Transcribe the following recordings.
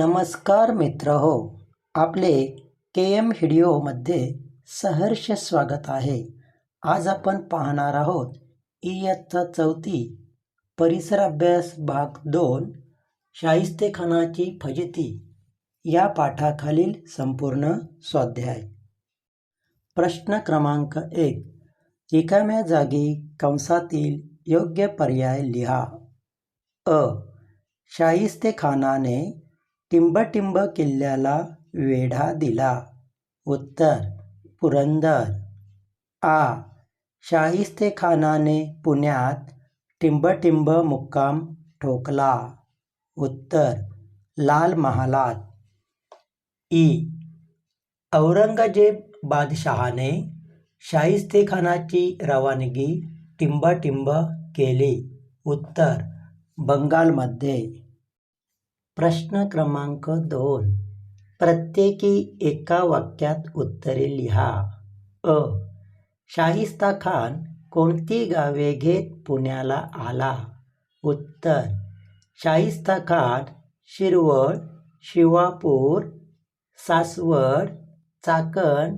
नमस्कार मित्र हो आपले के एम हिडिओमध्ये सहर्ष स्वागत आहे. आज आपण पाहणार आहोत इयत्ता चौथी परिसर अभ्यास भाग दोन शाहिस्तेखानाची फजिती या पाठाखालील संपूर्ण स्वाध्याय. प्रश्न क्रमांक एक रिकाम्या जागी कंसातील योग्य पर्याय लिहा. अ शाहिस्तेखानाने टिंबटिंब किल्ल्याला वेढा दिला. उत्तर पुरंदर. आ. शाहिस्तेखानाने पुण्यात टिंबटिंब मुक्काम ठोकला. उत्तर लाल महालात. ई. औरंगजेब बादशहाने शाहिस्तेखानाची रवानगी टिंबटिंब केली. उत्तर बंगालमध्ये. प्रश्न क्रमांक दोन. प्रत्येकी एका वाक्यात उत्तरे लिहा. अ. शाहिस्ता खान कोणती गावे घेत पुण्याला आला? उत्तर. शाहिस्ता खान शिरवळ शिवापूर सासवड चाकण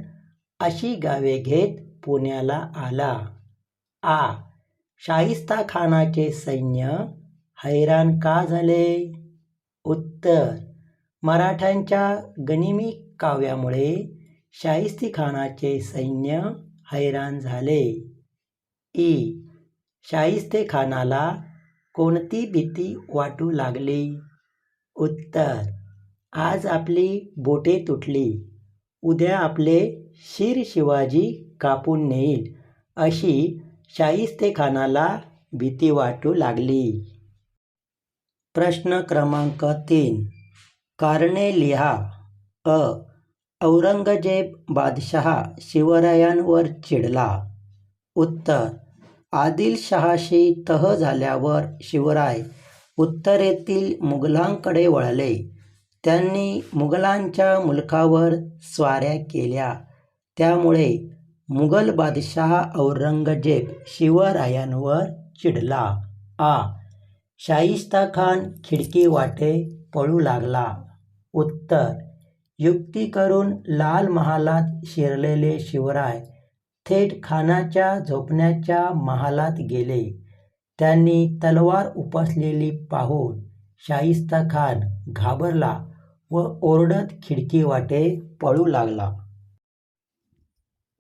अशी गावे घेत पुण्याला आला. आ. शाहिस्ता खानाचे सैन्य हैराण का झाले? उत्तर. मराठ्यांच्या गनिमी काव्यामुळे शाहिस्तेखानाचे सैन्य हैराण झाले. ई. शाहिस्तेखानाला कोणती भीती वाटू लागली? उत्तर. आज आपली बोटे तुटली. उद्या आपले शिर शिवाजी कापून नेईल अशी शाहिस्तेखानाला भीती वाटू लागली. प्रश्न क्रमांक तीन. कारणे लिहा. अ. औरंगजेब बादशहा शिवरायांवर चिडला. उत्तर. आदिलशहाशी तह झाल्यावर शिवराय उत्तरेतील मुघलांकडे वळले. त्यांनी मुघलांच्या मुलखावर स्वाऱ्या केल्या. त्यामुळे मुघल बादशाह औरंगजेब शिवरायांवर चिडला. आ. शाहिस्ता खान खिडकी वाटे पळू लागला. उत्तर युक्ती करून लाल महालात शिरलेले शिवराय थेट खानाच्या झोपण्याच्या महालात गेले. त्यांनी तलवार उपसलेली पाहून शाहिस्ता खान घाबरला व ओरडत खिडकी वाटे पळू लागला.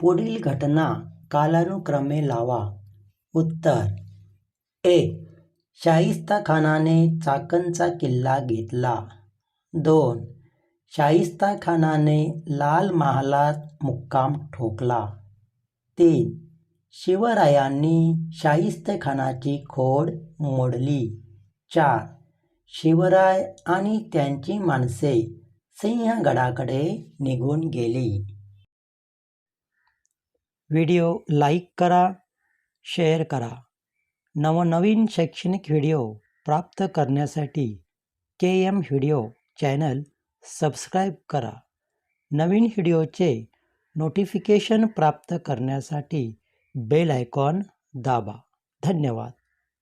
पुढील घटना कालानुक्रमे लावा. उत्तर एक शाहिस्ता खानाने चाकणचा किल्ला घेतला. दोन. शाहिस्ता खानाने लाल महालात मुक्काम ठोकला. तीन. शिवरायांनी शाहिस्तखानाची खोड मोडली. चार. शिवराय आणि त्यांची माणसे सिंहगडाकडे निघून गेली. व्हिडिओ लाईक करा शेअर करा. नवनवीन शैक्षणिक व्हिडिओ प्राप्त करण्यासाठी K M video channel subscribe करा. नवीन व्हिडिओचे नोटिफिकेशन प्राप्त करण्यासाठी बेल आयकॉन दाबा. धन्यवाद.